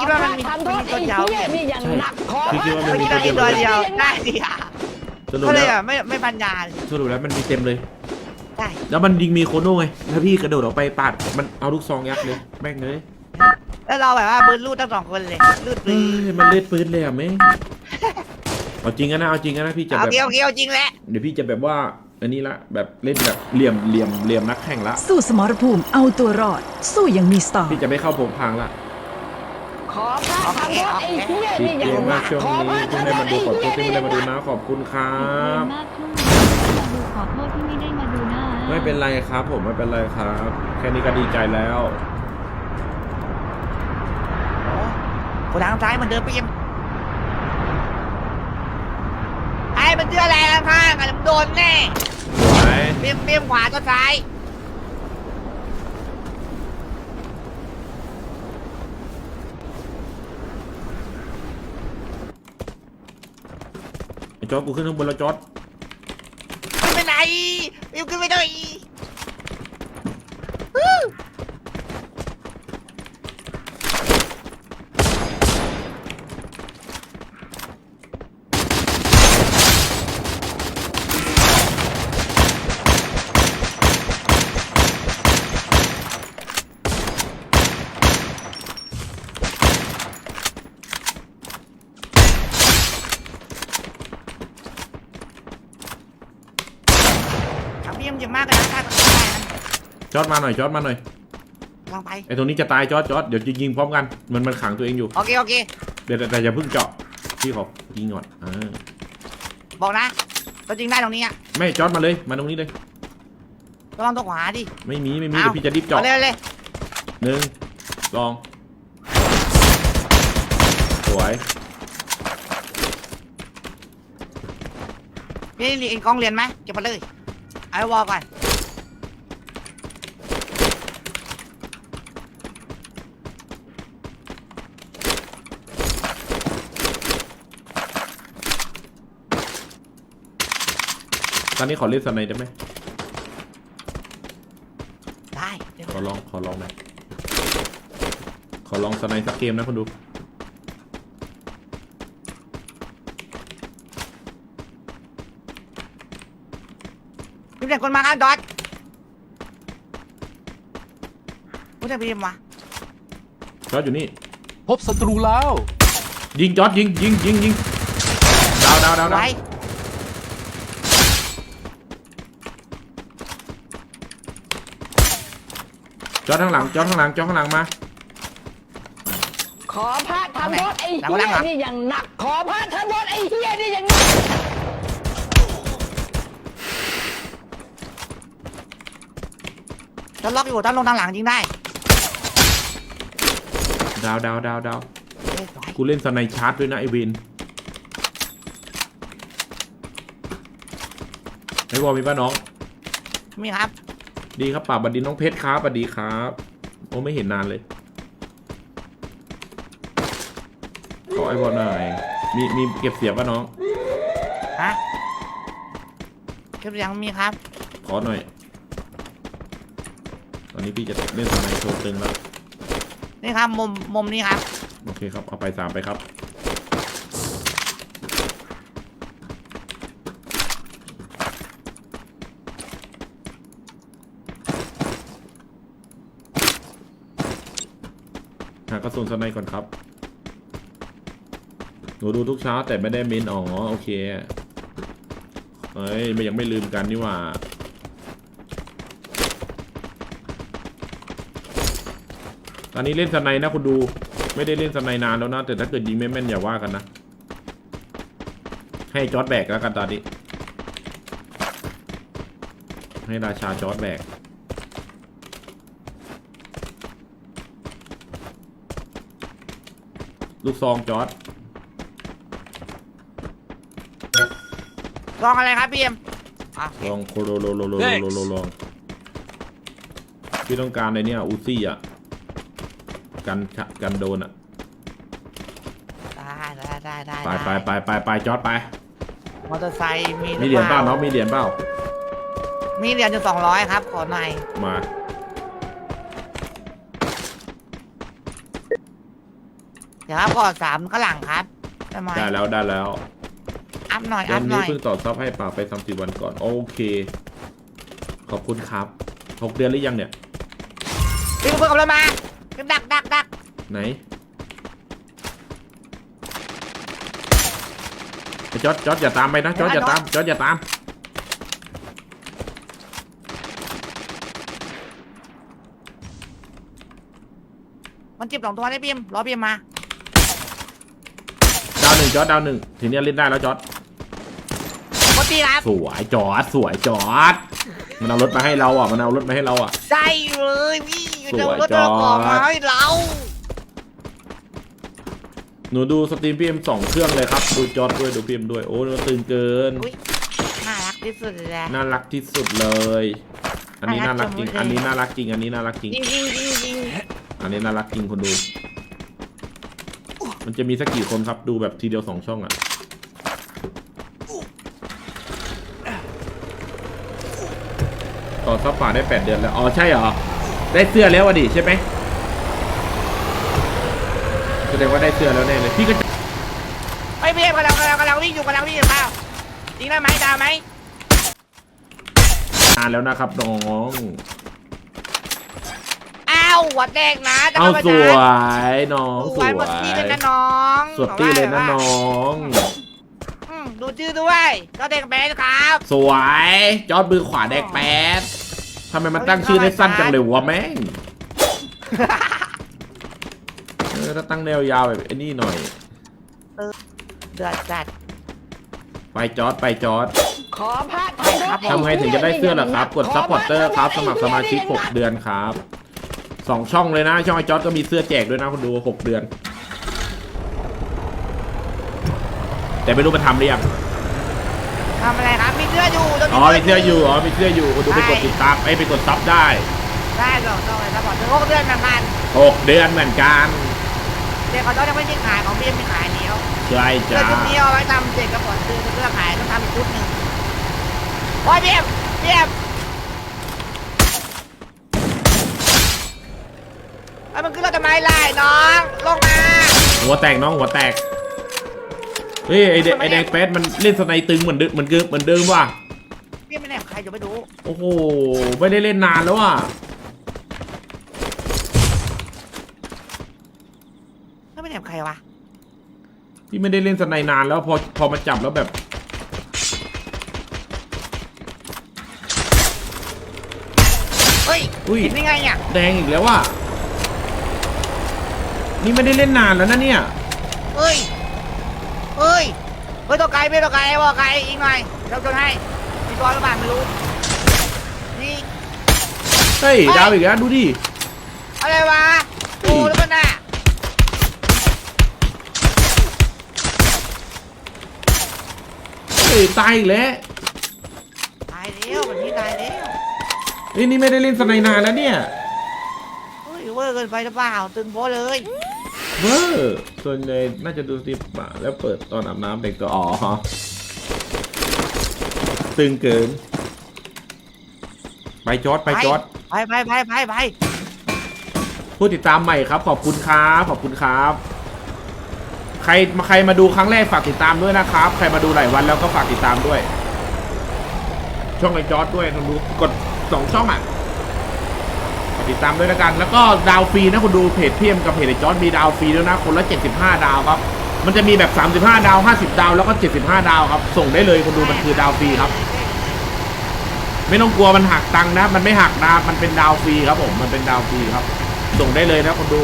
คิดว่ามันมีขอมันพระมีทำตัวโทษเดียวไอ้เหี้ยนี่อย่างหนักขอพี่คิดว่ามันไม่มีคิดตัวว่าเดีมียวตัวเดียวได้สิอะสรุปก็เลยแล้วอะไม่ไม่ปัญญาเลยสรุปแล้วมันมีเต็มเลย ได้แล้วมันยิงมีโคโน่ไงแล้วพี่กระโดดออกไปปาดมันเอาลูกซองยัดเลยแม่งเลยแล้วเราแบบว่าปืนลูดทั้งสองคนเลยลูดปืเฮ้นยมันเลือดปืนเลยอะแม่งเอาจริงกันนะเอาจริงกันนะพี่จะเอาแบบ เกี้ยวเกี้ยวจริงแหละเดี๋ยวพี่จะแบบว่าอันนี้ละแบบเล่นแบบเหลี่ยมเหลี่ยมเหลี่ยมนักแข่งละ สู้สมรภูมิเอาตัวรอด สู้อย่างมีสไตล์ พี่จะไม่เข้าโผงพางละ ขอพระทำโทษไอ้เหี้ยพี่นี่อเกย่างมหมานักกช่วงขอพนี้ระที่ทำได้โทมาษดูไอ้ขอบคุณเหี้ยที่นี่ไม่อได้ย่างมาหดูนักนะขอบคุณครัขอบคุณมากที่ไม่ได้มาดูขอโทษที่ไม่ได้มาดูหน้าไม่เป็นไรครับ ผมไม่เป็นไรครับ แค่นี้ก็ดีใจแล้ว โอ้กูทางซ้ายเหมันเดิมไปยังไอ้มันเจออะไรข้างๆอะมันโดนแน่สวยเบี้ยมเบี้ยมขวาก็ซ้าย จอดกูขึ้นข้างบนแล้วจอด ขึ้นไปไหนบิวขึ้นไปด้วย ทำเบี้ยมเยอะมากเลยนะถ้าได้นะ จอร์ดมาหน่อยจอร์ดมาหน่อยลองไป ไอ้ตรงนี้จะตายจอร์ดจอร์ดเดี๋ยวจะยิงพร้อมกันมันมันขังตัวเองอยู่โอเค โอเค เดี๋ยวแต่แต่อย่าเพิ่งเจาะพี่ขอยิงก่อนอ่าบอกนะตัวจริงได้ตรงนี้อะไม่จอร์ดมาเลยมาตรงนี้เลย ระวังตัวขวาดิ ไม่มีไม่มีเอ้าเดี๋ยวพี่จะรีบเอาเจาะเลยเอาเลยหนึ่งสองสวยนี่นี่กล้องเรียนไหมเก็บมาเลย เอาไว้วอลก่อน ตอนนี้ขอเล่นสไนด์ได้ไหมได้เดี๋ยวขอลองขอลองหน่อยขอลองสไนด์สักเกมนะคุณดูมีแต่คนมาครับดอทพูดได้พีมวะจอร์ดอยู่นี่ พบศัตรูแล้ว ยิงจอร์ดยิงยิงยิงยิงดาวดาวดาวดาวไว้ จอร์ดข้างหลังจอร์ดข้างหลังจอร์ดข้างหลังมา ขอพระทำโทษไอ้เหี้ยนี่อย่างหนัก ขอพระทำโทษไอ้เหี้ยนี่อย่างหนักถ้าล็อกอยู่ถ้าลงทางหลังยิงได้ดาวดาวดาวดาวเอ้ยสวยกูเล่นสไนด์ชาร์จด้วยนะไอวินไอ้วอลมีป้าน้องมีครับ ดีครับป่าบดินน้องเพชรครับสวัสดีครับโอ้ไม่เห็นนานเลยขอไอ้บอลหน่อยมีมีเก็บเสียงป่ะน้อง ฮะเก็บเสียงมีครับ ขอหน่อย ตอนนี้พี่จะเล่นสไนด์โชว์ตึงแล้ว นี่ครับมุมมุมนี้ครับ โอเคครับ เอาไปสามไปครับากระสุนสไนก่อนครับ หนูดูทุกเช้าแต่ไม่ได้เมนอ๋อโอเค เฮ้ยไม่ยังไม่ลืมกันนี่หว่า ตอนนี้เล่นสไนนะคุณดู ไม่ได้เล่นสไนนานแล้วนะ แต่ถ้าเกิดยิงไม่แม่นอย่าว่ากันนะ ให้จอดแบกแล้วกันตอนนี้ ให้ราชาจอดแบก ลูกซองจอร์ดลองอะไรครับพี่เอ็มอะลองโคโลโลโลโลโลโลโลลองพี่ต้องการในเนี้ยอูซี่อะกันชะกันโดนอะได้ได้ได้ได้ไปไปไปไปไปจอร์ดไปมอเตอร์ไซค์มีมีเหรียญเปล่าน้องมีเหรียญเปล่ามีเหรียญอยู่สองร้อยครับขอหน่อยมา เดี๋ยวครับก่อนสามข้างหลังครับได้ไหมได้แล้วได้แล้วอัพหน่อยเดือัอนพหนี้น่อยเพิ่งต่อซับให้ป่าไปสามสิบวันก่อน โอเค ขอบคุณครับหกเดือนหรือยังเนี่ย พี่เพิ่งขับรถมาดักดักดักไหนไอ้จอดจอดอย่าตามไปนะจอดอย่าตามจอดอย่าตาม มันเจ็บสองตัวได้พิมรอพิมมาดาวห นึ่งจอดดาวหนึ่งทีนี้เล่นได้แล้วจอดปกติครับสวยจอดสวยจอดมันเอารถมาให้เราอะมันเอารถมาให้เราอะ ใช่เลยพี่สวยเดี๋ยวรถจอเราดออกมาให้เราหนูดูสตรีมพีเอ็มสองเครื่องเลยครับ ดูจอดด้วยดูพีเอ็มด้วยโอ้หนูตื่นเกิน อุ๊ยน่ารักที่สุดเลยนะ น่ารักที่สุดเลย อันนี้น่ารักจริงอันนี้น่ารักจริง อันนี้น่ารักจริง จริงจริงจริงจริงอันนี้น่ารักจริงคนดู มันจะมีสักกี่คนครับดูแบบทีเดียวสองช่องอะต่อซับป่าได้แปดเดือนแล้ว อ๋อ ใช่เหรอ ได้เสื้อแล้วอะดิใช่ไหมแสดงว่าได้เสื้อแล้วแน่เลย พี่ก็จะไอ้ยพี่กำลังกำลังกำลังวิ่งอยู่กำลังวิ่งอยู่เปล่าจริงได้ไหมดาวไหมนานแล้วนะครับน้องอ้าว หัวแดงนะจะเอาข้ไปสทวานยน้องสสววยยหมดที่เลยนะน้องสวดตี้เลยนะน้อง อืมดูชื่อด้วยก็เด็กแบนครับสวยจอดมือขวาแดกแปดทำไมมันตั้งชื่อได้สั้นจังเลยวะแม่งเออถ้าตั้งแนวยาวแบบไอ้นี่หน่อย เดือดจัด ไปจอดไปจอดขอพระทำโทษอ้ทำไงถึงจะได้เสื้อล่ะครับ กดซัพพอร์เตอร์ครับ สมัครสมาชิก 6 เดือนครับ สองช่องเลยนะ ช่องไอจอดก็มีเสื้อแจกด้วยนะคุณดู6เดือน แต่ไม่รู้มันทำหรือยังทำอะไรครับมีเสื้ออยู่ตรงนี้อ๋อมีเสื้ออยู่อ๋อมีเสื้ออยู่คุณดูไปกดติดตามไอ้ยไปกดซับได้ได้หรอกต้องเลยครับบอกถึงหกเดือนเหมือนกัน6เดือนเหมือนกันเด็กเขาต้องยังไม่ได้ขายของเบี้ยไม่ขายเดียวใช่เสื้อจ้าชุดนี้เอาไว้ทำเสร็จก็ก่อนซื้อเสื้อขายต้องทำอีกชุดหนึ่งโอ้ยเบี้ยเบี้ย ไอ้ยมันขึ้นรถทำไมล่ะไอ้น้อง ลงมา หัวแตกน้องหัวแตก เฮ้ยไอเดไอแดงแป๊ดมันเล่นสไนตึงเหมือนเดิมเหมือนเดิมเหมือนเดิมว่ะเบี้ยไม่แน่ใครจะไปดูโอ้โหไม่ได้เล่นนานแล้วอะไม่แน่ใครวะ พี่ไม่ได้เล่นสไนนานแล้วพอพอมาจับแล้วแบบเฮ้ยอุ้ยเห็นได้ไงเนี่ยแดงอีกแล้วว่ะ นี่ไม่ได้เล่นนานแล้วนะเนี่ย เฮ้ย เฮ้ย เฮ้ยตัวไกลไม่ตัวไกลบอกไกลอีกหน่อยเราจนให้มีตัวหรือเปล่าไม่รู้นี่ เฮ้ยดาวอีกแล้วดูดิ อะไรวะโอ้แล้วมันน่ะเฮ้ย ตายอีกแล้วตายแล้วแบบนี้ตายแล้วเฮ้ยนี่ไม่ได้เล่นสไนนานแล้วเนี่ย เฮ้ยเวอร์เกินไปหรือเปล่าตึงโพเลย เวอร์ส่วนใหญ่น่าจะดูสตรีมป่ะแล้วเปิดตอนอาบน้ำเด็กตัวอ๋อตึงเกิน ไปจอดไปจอดไปไปไปไปไปผู้ติดตามใหม่ครับ ขอบคุณครับขอบคุณครับ ใครมาใครมาดูครั้งแรกฝากติดตามด้วยนะครับ ใครมาดูหลายวันแล้วก็ฝากติดตามด้วย ช่องไอจอร์ดด้วยลองดูกดสองช่องอะฝาก ติดตามด้วยแล้วกัน แล้วก็ดาวฟรีนะคุณดูเพจเพียมกับเพจไอจอร์ดมีดาวฟรีด้วยนะคนละ 75 ดาวครับ มันจะมีแบบ 35 ดาว 50 ดาว แล้วก็ 75 ดาวครับ ส่งได้เลยคุณดูมันคือดาวฟรีครับ ไม่ต้องกลัวมันหักตังค์นะ มันไม่หักนะมันเป็นดาวฟรีครับผมมันเป็นดาวฟรีครับ ส่งได้เลยนะคนดู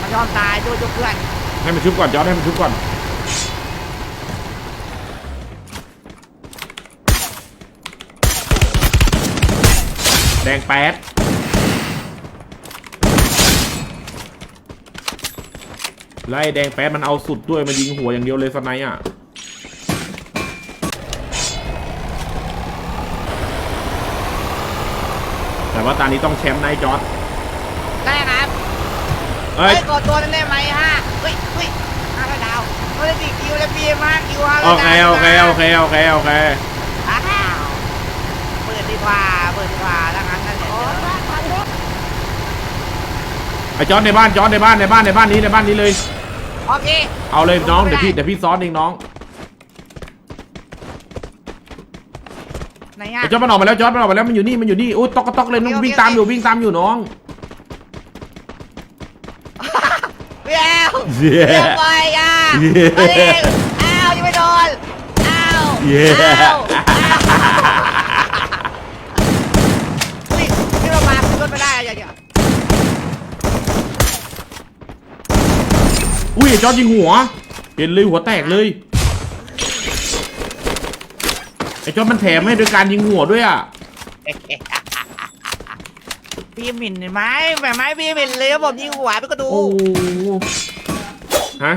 มันยอมตายด้วยเพื่อนให้มันชุบก่อนจอร์ดให้มันชุบก่อน แดงแป๊ดไล่แดงแป๊ดมันเอาสุดด้วยมันยิงหัวอย่างเดียวเลยสไนด์อะแต่ว่าตอนนี้ต้องแชมป์นายจอร์ดได้ครับเอ้เฮ้ยยกดตัวนั้นได้ไหมฮะเฮ้ยเฮ้ยห้าร้อยดาวเฮ้ยสี่คิวแล้วปีมากคิวห้าร้โออยเคดาวโอเคโอเคโอเคโอเคอ้าวเปิ ดดีกว่าเปิดดีกว่าแล้วงั้นนั่นแหละขอพระทำโทษไอ้จอร์ดในบ้านจอร์ดในบ้านในบ้านในบ้านนี้ในบ้านนี้เลย โอเคเอาเลยน้องเดี๋ยวพี่เดี๋ยวพี่ซ้อนเองน้องไหนอะไอ้จอร์ดมันออกมาแล้วจอร์ดมันออกมาแล้วมันอยู่นี่มันอยู่นี่อุ้ยตอกกระตอกเลยน้องโอเควิ่งตามอยู่วิ่งตามอยู่น้องพี่แอลเย้เรียบร้อยอะเย้มาดิอ้าวยังไม่โดนอ้าวเย้อ้าวอ้าวอุ้ยนี่เรามาขึ้นรถไม่ได้อะอย่าอย่า อุ้ยไอ้จอร์ดยิงหัว เห็นเลยหัวแตกเลย ไอ้จอร์ดมันแถมให้โดยการยิงหัวด้วยอะ พี่หมิ่นเห็นไหมแบบไหมพี่หมิ่นเลยว่าผมยิงหัวไปก็ดูโอ้ฮะ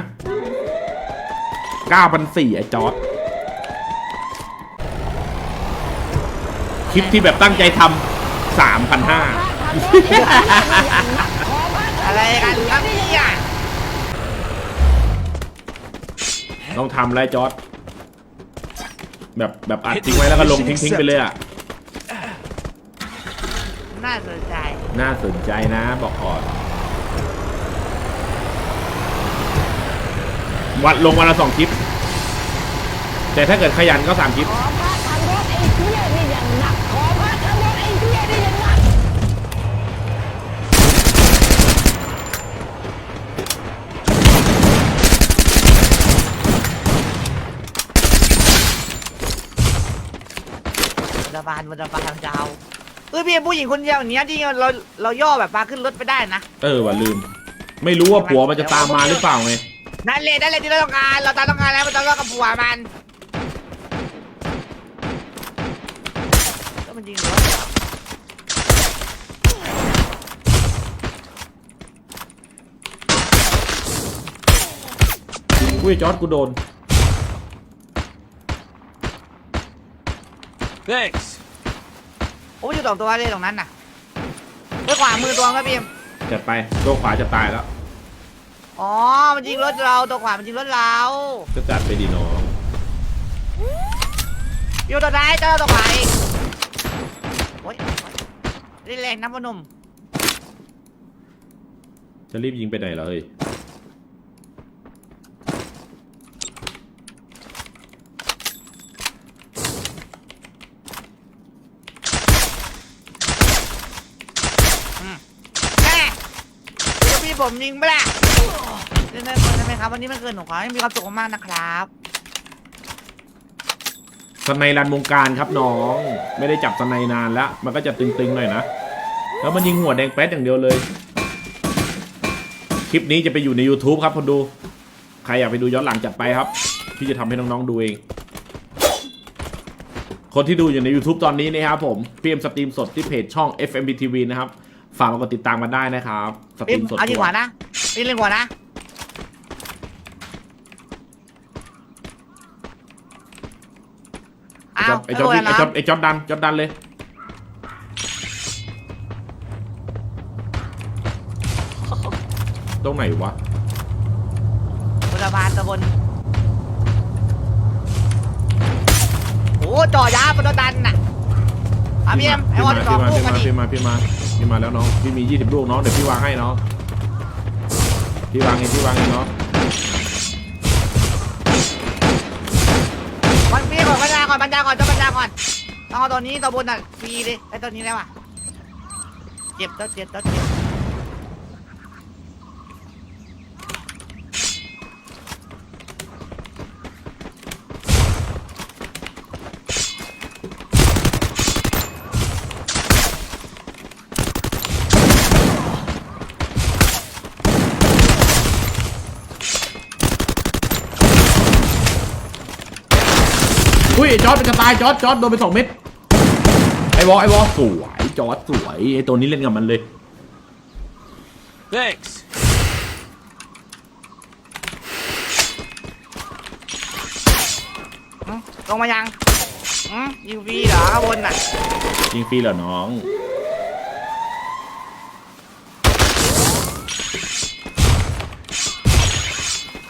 เก้าพันสี่ไอ้จอร์ดคลิปที่แบบตั้งใจทำสามพันห้าอะไรกันครับ ต้องทำแล้วจอร์ดแบบแบบอัดทิ้งไว้แล้วก็ลงทิ้งทิ้งๆไปเลยอะ น่าสนใจน่าสนใจนะบอกก่อน วันลงวันละสองคลิป แต่ถ้าเกิดขยันก็สามคลิปขอพระทำโทษไอ้เหี้ยนี่อย่างหนัก ขอพระทำโทษไอ้เหี้ยนี่อย่างหนัก รัฐบาลรัฐบาลดาวเอ้ยพี่ผู้หญิงคนเดียวอย่างเนี้ยที่เราเราย่อแบบมาขึ้นรถไปได้นะเออว่าลืม ไม่รู้ว่าผัวมันจะตามมาหรือเปล่าไงนั่นเลยนั่นเลยที่เราต้องการเราตามต้องการแล้วมันต้องรอดกับผัวมันแล้วมันยิงรถเหรออุ้ยจอร์ดกูโดน Thanks. โอ้ยอยู่สองตัวเลยตรงนั้นน่ะไปขวามือตัวครับพี่เอ็มจัดไปตัวขวาจะตายแล้วอ๋อมันยิงรถเราตัวขวามันยิงรถเราก็จัดไปดีน้องอยู่ตัวไหนเจ้าตัวขวาเองโอ้ยนี่แรงน้ำพนมจะรีบยิงไปไหนเหรอเฮ้ย แม่เดี๋ยวพี่ ผมยิงไปละเล่นได้คนใช่ไหมครับ วันนี้มันเกินหนูขอให้มีความสุขมากๆนะครับสไนรันวงการครับน้อง ไม่ได้จับสไนนานแล้ว มันก็จะตึงๆหน่อยนะ แล้วมันยิงหัวแดงแป๊ดอย่างเดียวเลย คลิปนี้จะไปอยู่ใน YouTube ครับคนดู ใครอยากไปดูย้อนหลังจัดไปครับ พี่จะทำให้น้องๆดูเอง คนที่ดูอยู่ใน YouTube ตอนนี้นะครับผม พีเอ็มสตรีมสดที่เพจช่อง FMBTV นะครับ ฝากมากดติดตามกันได้นะครับสตรีพี่มสดเอายิงหัวนะพี่เล่นหัวนะไอ้อ้าจ๊วอบไอ้จ๊อบโดนไอ้แล้วจ๊อบไอ้จ๊อบดันจ๊อบดันเลยตรงไหนวะบุรพานตะบนโอ้จ่อยาบนรถดันน่ะอะพี่เอ็มไอ้วอลสองพี่มาลูกพี่มามาดิพี่มาพี่มา พี่มาแล้วน้อง พี่มียี่สิบลูกน้อง เดี๋ยวพี่วางให้น้องพี่วางเองพี่วางเองน้องมันพี่ก่อนบรรดาก่อนบรรดาก่อนจะบรรดาก่อนต้องเอาตัวนี้ตัวบนน่ะฟรีเลยไอ้ตัวนี้แล้วอะเจ็บตัวเจ็บตัวเจ็บ อุ้ยไอ้จอร์ดเป็นกระตายจอร์ดจอร์ดโดนไปสองเม็ดไอ้วอไอ้วอสวยจอร์ดสวยไอ้ตัวนี้เล่นกับมันเลย Thanks. อืมลงมายังอืมยิงฟรีเหรอข้างบนน่ะยิงฟรีเหรอน้อง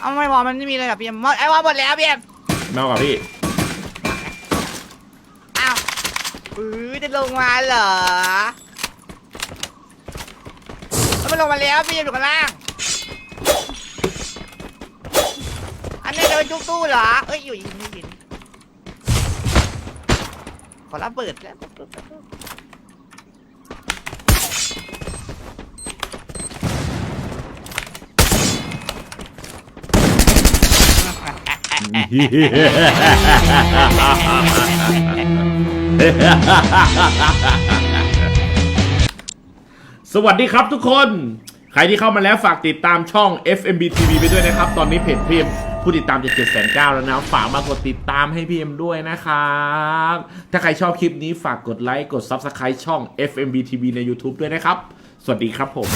เอาไม่บอลมันไม่มีเลยเหรอพี่เอ็มหมดไอ้วอลหมดแล้วพี่เอ็มแมวกับพี่ อ้าว ปื้อจะลงมาเหรอทำไมมันลงมาแล้วพี่อยู่ข้างล่าง อันนี้จะเป็นจุกตู้เหรอ เอ้ยอยู่ยินยินขอรับเบิดแล้ว สวัสดีครับทุกคน ใครที่เข้ามาแล้วฝากติดตามช่อง FMB TV ไปด้วยนะครับ ตอนนี้เพจพีเอ็มผู้ติดตามจะ7 9 0 0 0แล้วนะ ฝากมากดติดตามให้พีเอ็มด้วยนะครับ ถ้าใครชอบคลิปนี้ฝากกดไลค์ กด Subscribe ช่อง FMB TV ใน YouTube ด้วยนะครับ สวัสดีครับผม